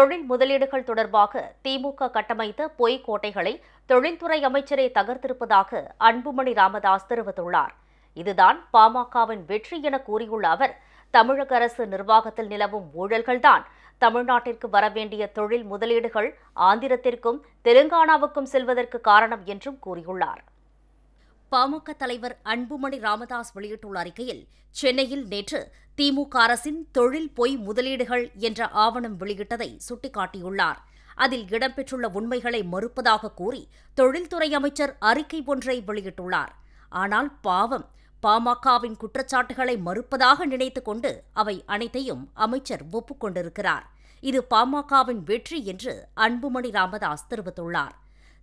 தொழில் முதலீடுகள் தொடர்பாக திமுக கட்டமைத்த பொய் கோட்டைகளை தொழில்துறை அமைச்சரே தகர்த்திருப்பதாக அன்புமணி ராமதாஸ் தெரிவித்துள்ளார். இதுதான் பாமகவின் வெற்றி என கூறியுள்ள அவர் தமிழக அரசு நிர்வாகத்தில் நிலவும் ஊழல்கள்தான் தமிழ்நாட்டிற்கு வரவேண்டிய தொழில் முதலீடுகள் ஆந்திரத்திற்கும் தெலுங்கானாவுக்கும் செல்வதற்கு காரணம் என்றும் கூறியுள்ளார். பாமக தலைவர் அன்புமணி ராமதாஸ் வெளியிட்டுள்ள அறிக்கையில் சென்னையில் நேற்று திமுக அரசின் தொழில் பொய் முதலீடுகள் என்ற ஆவணம் வெளியிட்டதை சுட்டிக்காட்டியுள்ளார். அதில் இடம்பெற்றுள்ள உண்மைகளை மறுப்பதாக கூறி தொழில்துறை அமைச்சர் அறிக்கை ஒன்றை வெளியிட்டுள்ளார். ஆனால் பாவம் பாமகவின் குற்றச்சாட்டுகளை மறுப்பதாக நினைத்து கொண்டு அவை அனைத்தையும் அமைச்சர் ஒப்புக்கொண்டிருக்கிறார் இது பாமகவின் வெற்றி என்று அன்புமணி ராமதாஸ் தெரிவித்துள்ளார்.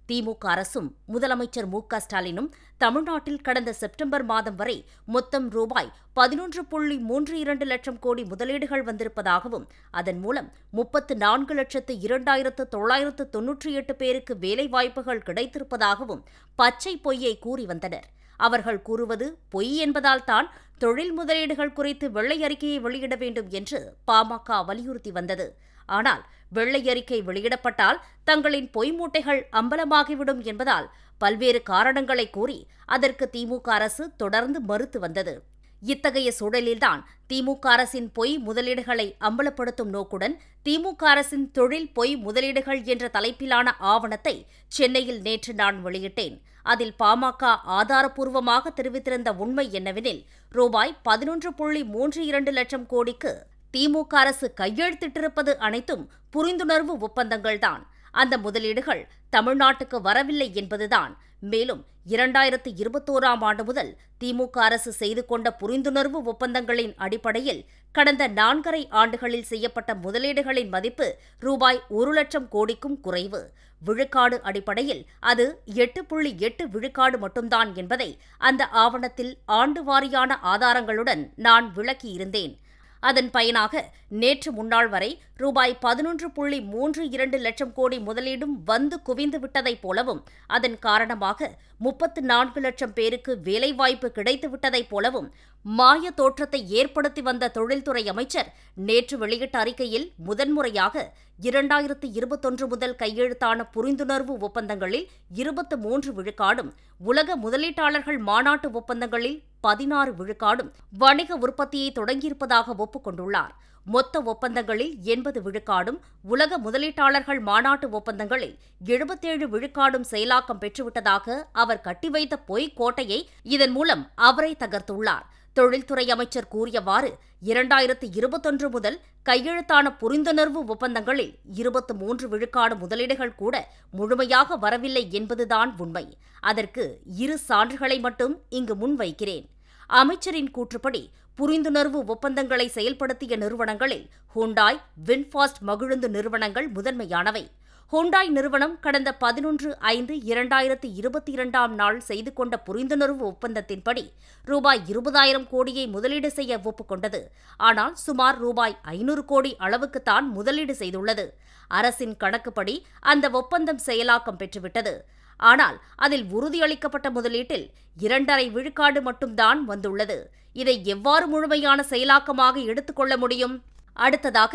திமுக அரசும் முதலமைச்சர் மு க ஸ்டாலினும் தமிழ்நாட்டில் கடந்த செப்டம்பர் மாதம் வரை மொத்தம் ரூபாய் பதினொன்று புள்ளி மூன்று இரண்டு லட்சம் கோடி முதலீடுகள் வந்திருப்பதாகவும் அதன் மூலம் முப்பத்து நான்கு லட்சத்து இரண்டாயிரத்து தொள்ளாயிரத்து தொன்னூற்றி எட்டு பேருக்கு வேலைவாய்ப்புகள் கிடைத்திருப்பதாகவும் பச்சை பொய்யை கூறி வந்தனர். அவர்கள் கூறுவது பொய் என்பதால் தான் தொழில் முதலீடுகள் குறித்து வெள்ளை அறிக்கையை வெளியிட வேண்டும் என்று பாமக வலியுறுத்தி வந்தது. ஆனால் வெள்ளை அறிக்கை வெளியிடப்பட்டால் தங்களின் பொய் மூட்டைகள் அம்பலமாகிவிடும் என்பதால் பல்வேறு காரணங்களை கூறி அதற்கு திமுக அரசு தொடர்ந்து மறுத்து வந்தது. இத்தகைய சூழலில்தான் திமுக அரசின் பொய் முதலீடுகளை அம்பலப்படுத்தும் நோக்குடன் திமுக அரசின் தொழில் பொய் முதலீடுகள் என்ற தலைப்பிலான ஆவணத்தை சென்னையில் நேற்று நான் வெளியிட்டேன். அதில் பாமக ஆதாரபூர்வமாக தெரிவித்திருந்த உண்மை என்னவெனில் ரூபாய் பதினொன்று புள்ளி மூன்று இரண்டு லட்சம் கோடிக்கு திமுக அரசு கையெழுத்திட்டிருப்பது அனைத்தும் புரிந்துணர்வு ஒப்பந்தங்கள்தான். அந்த முதலீடுகள் தமிழ்நாட்டுக்கு வரவில்லை என்பதுதான். மேலும் இரண்டாயிரத்து இருபத்தோராம் ஆண்டு முதல் திமுக அரசு செய்து கொண்ட புரிந்துணர்வு ஒப்பந்தங்களின் அடிப்படையில் கடந்த நான்கரை ஆண்டுகளில் செய்யப்பட்ட முதலீடுகளின் மதிப்பு ரூபாய் ஒரு லட்சம் கோடிக்கும் குறைவு. விழுக்காடு அடிப்படையில் அது எட்டு புள்ளி எட்டு விழுக்காடு மட்டும்தான் என்பதை அந்த ஆவணத்தில் ஆண்டு வாரியான ஆதாரங்களுடன் நான் விளக்கியிருந்தேன். அதன் பயனாக நேற்று முன்னாள் வரை ரூபாய் பதினொன்று புள்ளி மூன்று இரண்டு லட்சம் கோடி முதலீடும் வந்து குவிந்து விட்டதைப் போலவும் அதன் காரணமாக முப்பத்து நான்கு லட்சம் பேருக்கு வேலைவாய்ப்பு கிடைத்துவிட்டதைப் போலவும் மாய தோற்றத்தை ஏற்படுத்தி வந்த தொழில்துறை அமைச்சர் நேற்று வெளியிட்ட அறிக்கையில் முதன்முறையாக இரண்டாயிரத்து இருபத்தொன்று முதல் கையெழுத்தான புரிந்துணர்வு ஒப்பந்தங்களில் இருபத்து மூன்று விழுக்காடும் உலக முதலீட்டாளர்கள் மாநாட்டு ஒப்பந்தங்களில் பதினாறு விழுக்காடும் வணிக உற்பத்தியை தொடங்கியிருப்பதாக ஒப்புக்கொண்டுள்ளார். மொத்த ஒப்பந்தங்களில் எண்பது விழுக்காடும் உலக முதலீட்டாளர்கள் மாநாட்டு ஒப்பந்தங்களில் எழுபத்தேழு விழுக்காடும் செயலாக்கம் பெற்றுவிட்டதாக அவர் கட்டி வைத்த பொய் கோட்டையை இதன் மூலம் அவரை தகர்த்துள்ளார். தொழில்துறை அமைச்சர் கூறியவாறு இரண்டாயிரத்து இருபத்தொன்று முதல் கையெழுத்தான புரிந்துணர்வு ஒப்பந்தங்களில் இருபத்து மூன்று விழுக்காடு முதலீடுகள் கூட முழுமையாக வரவில்லை என்பதுதான் உண்மை. அதற்கு இரு சான்றுகளை மட்டும் இங்கு முன்வைக்கிறேன். அமைச்சரின் கூற்றுப்படி புரிந்துணர்வு ஒப்பந்தங்களை செயல்படுத்திய நிறுவனங்களில் ஹூண்டாய் வின்ஃபாஸ்ட் மகிழுந்து நிறுவனங்கள் முதன்மையானவை. ஹூண்டாய் நிறுவனம் கடந்த பதினொன்று ஐந்து இரண்டாயிரத்தி இருபத்தி இரண்டாம் நாள் செய்து கொண்ட புரிந்துணர்வு ஒப்பந்தத்தின்படி ரூபாய் இருபதாயிரம் கோடியை முதலீடு செய்ய ஒப்புக்கொண்டது. ஆனால் சுமார் ரூபாய் ஐநூறு கோடி அளவுக்குத்தான் முதலீடு செய்துள்ளது. அரசின் கணக்குப்படி அந்த ஒப்பந்தம் செயலாக்கம் பெற்றுவிட்டது. ஆனால் அதில் உறுதியளிக்கப்பட்ட முதலீட்டில் இரண்டரை விழுக்காடு மட்டும்தான் வந்துள்ளது. இதை எவ்வாறு முழுமையான செயலாக்கமாக எடுத்துக்கொள்ள முடியும்? அடுத்ததாக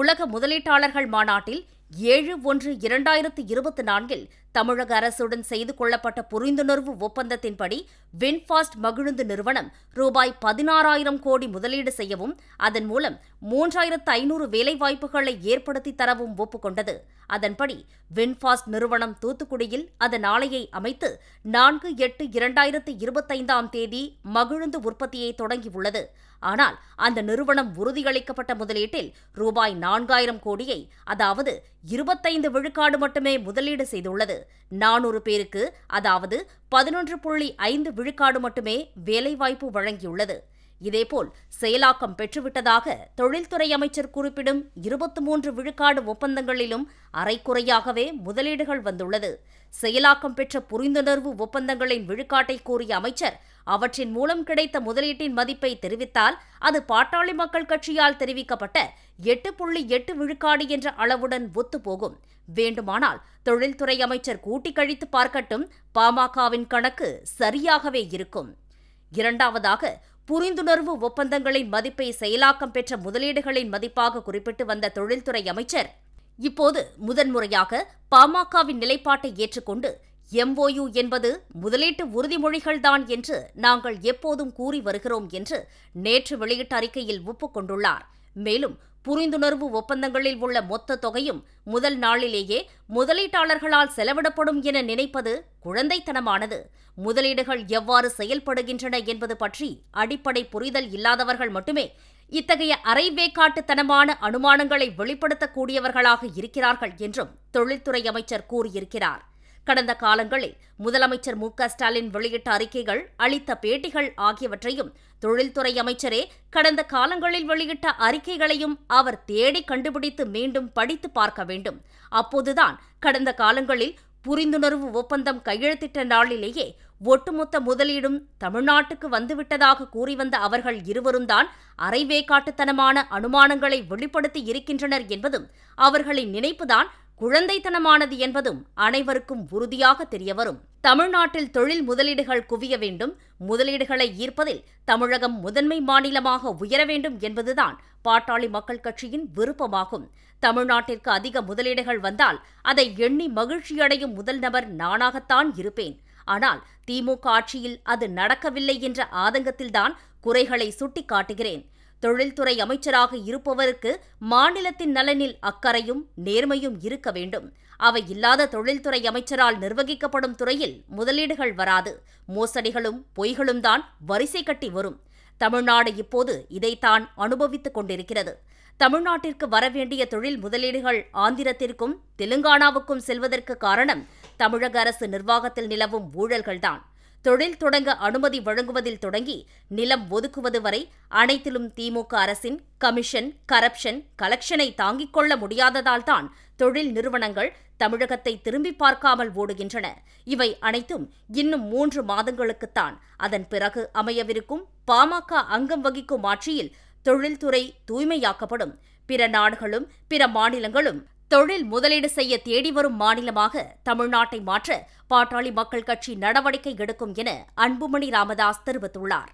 உலக முதலீட்டாளர்கள் மாநாட்டில் ஏழு ஒன்று இரண்டாயிரத்து இருபத்தி நான்கில் தமிழக அரசுடன் செய்து கொள்ளப்பட்ட புரிந்துணர்வு ஒப்பந்தத்தின்படி வின்ஃபாஸ்ட் மகிழுந்து நிறுவனம் ரூபாய் பதினாறாயிரம் கோடி முதலீடு செய்யவும் அதன் மூலம் மூன்றாயிரத்து ஐநூறு வேலைவாய்ப்புகளை ஏற்படுத்தி தரவும் ஒப்புக்கொண்டது. அதன்படி வின்ஃபாஸ்ட் நிறுவனம் தூத்துக்குடியில் அதன் ஆலையை அமைத்து நான்கு எட்டு இரண்டாயிரத்து இருபத்தைந்தாம் தேதி மகிழுந்து உற்பத்தியை தொடங்கியுள்ளது. ஆனால் அந்த நிறுவனம் உறுதியளிக்கப்பட்ட முதலீட்டில் ரூபாய் நான்காயிரம் கோடியை அதாவது இருபத்தைந்து விழுக்காடு மட்டுமே முதலீடு செய்துள்ளது. நானூறு பேருக்கு அதாவது பதினொன்று புள்ளி ஐந்து விழுக்காடு மட்டுமே வேலைவாய்ப்பு வழங்கியுள்ளது. இதேபோல் செயலாக்கம் பெற்றுவிட்டதாக தொழில்துறை அமைச்சர் குறிப்பிடும் இருபத்தி மூன்று விழுக்காடு ஒப்பந்தங்களிலும் அரைக்குறையாகவே முதலீடுகள் வந்துள்ளது. செயலாக்கம் பெற்ற புரிந்துணர்வு ஒப்பந்தங்களின் விழுக்காட்டை கூறிய அமைச்சர் அவற்றின் மூலம் கிடைத்த முதலீட்டின் மதிப்பை தெரிவித்தால் அது பாட்டாளி மக்கள் கட்சியால் தெரிவிக்கப்பட்ட எட்டு புள்ளி எட்டு விழுக்காடு என்ற அளவுடன் ஒத்துப்போகும். வேண்டுமானால் தொழில்துறை அமைச்சர் கூட்டி கழித்து பார்க்கட்டும். பாமகவின் கணக்கு சரியாகவே இருக்கும். இரண்டாவதாக புரிந்துணர்வு ஒப்பந்தங்களின் மதிப்பை செயலாக்கம் பெற்ற முதலீடுகளின் மதிப்பாக குறிப்பிட்டு வந்த தொழில்துறை அமைச்சர் இப்போது முதன்முறையாக பாமகவின் நிலைப்பாட்டை ஏற்றுக்கொண்டு எம்ஓயு என்பது முதலீட்டு உறுதிமொழிகள்தான் என்று நாங்கள் எப்போதும் கூறி வருகிறோம் என்று நேற்று வெளியிட்ட அறிக்கையில் ஒப்புக்கொண்டுள்ளார். மேலும் புரிந்துணர்வு ஒப்பந்தங்களில் உள்ள மொத்த தொகையும் முதல் நாளிலேயே முதலீட்டாளர்களால் செலவிடப்படும் என நினைப்பது குழந்தைத்தனமானது. முதலீடுகள் எவ்வாறு செயல்படுகின்றன என்பது பற்றி அடிப்படை புரிதல் இல்லாதவர்கள் மட்டுமே இத்தகைய அரைவேக்காட்டுத்தனமான அனுமானங்களை வெளிப்படுத்தக்கூடியவர்களாக இருக்கிறார்கள் என்றும் தொழில்துறை அமைச்சர் கூறியிருக்கிறார். கடந்த காலங்களில் முதலமைச்சர் மு ஸ்டாலின் வெளியிட்ட அறிக்கைகள் அளித்த பேட்டிகள் ஆகியவற்றையும் தொழில்துறை அமைச்சரே கடந்த காலங்களில் வெளியிட்ட அறிக்கைகளையும் அவர் தேடி கண்டுபிடித்து மீண்டும் படித்து பார்க்க வேண்டும். அப்போதுதான் கடந்த காலங்களில் புரிந்துணர்வு ஒப்பந்தம் கையெழுத்திட்ட நாளிலேயே ஒட்டுமொத்த முதலீடும் தமிழ்நாட்டுக்கு வந்துவிட்டதாக கூறி வந்த அவர்கள் இருவரும்தான் அரைவேக்காட்டுத்தனமான அனுமானங்களை வெளிப்படுத்தி இருக்கின்றனர் என்பதும் அவர்களின் நினைப்புதான் குழந்தைத்தனமானது என்பதும் அனைவருக்கும் உறுதியாக தெரியவரும். தமிழ்நாட்டில் தொழில் முதலீடுகள் குவிய வேண்டும். முதலீடுகளை ஈர்ப்பதில் தமிழகம் முதன்மை மாநிலமாக உயர வேண்டும் என்பதுதான் பாட்டாளி மக்கள் கட்சியின் விருப்பமாகும். தமிழ்நாட்டிற்கு அதிக முதலீடுகள் வந்தால் அதை எண்ணி மகிழ்ச்சியடையும் முதல் நபர் நானாகத்தான் இருப்பேன். ஆனால் திமுக ஆட்சியில் அது நடக்கவில்லை என்ற ஆதங்கத்தில்தான் குறைகளை சுட்டிக்காட்டுகிறேன். தொழில்துறை அமைச்சராக இருப்பவருக்கு மாநிலத்தின் நலனில் அக்கறையும் நேர்மையும் இருக்க வேண்டும். அவை இல்லாத தொழில்துறை அமைச்சரால் நிர்வகிக்கப்படும் துறையில் முதலீடுகள் வராது. மோசடிகளும் பொய்களும் தான் வரிசை கட்டி வரும். தமிழ்நாடு இப்போது இதைத்தான் அனுபவித்துக் கொண்டிருக்கிறது. தமிழ்நாட்டிற்கு வரவேண்டிய தொழில் முதலீடுகள் ஆந்திரத்திற்கும் தெலுங்கானாவுக்கும் செல்வதற்கு காரணம் தமிழக அரசு நிர்வாகத்தில் நிலவும் ஊழல்கள்தான். தொழில் தொடங்க அனுமதி வழங்குவதில் தொடங்கி நிலம் ஒதுக்குவது வரை அனைத்திலும் திமுக அரசின் கமிஷன் கரப்ஷன் கலெக்ஷனை தாங்கிக் கொள்ள முடியாததால்தான் தொழில் நிறுவனங்கள் தமிழகத்தை திரும்பி பார்க்காமல் ஓடுகின்றன. இவை அனைத்தும் இன்னும் மூன்று மாதங்களுக்குத்தான். அதன் பிறகு அமையவிருக்கும் பாமக அங்கம் வகிக்கும் ஆட்சியில் தொழில்துறை தூய்மையாக்கப்படும். பிற நாடுகளும் பிற மாநிலங்களும் தொழில் முதலீடு செய்ய தேடி வரும் மாநிலமாக தமிழ்நாட்டை மாற்ற பாட்டாளி மக்கள் கட்சி நடவடிக்கை எடுக்கும் என அன்புமணி ராமதாஸ் தெரிவித்துள்ளார்.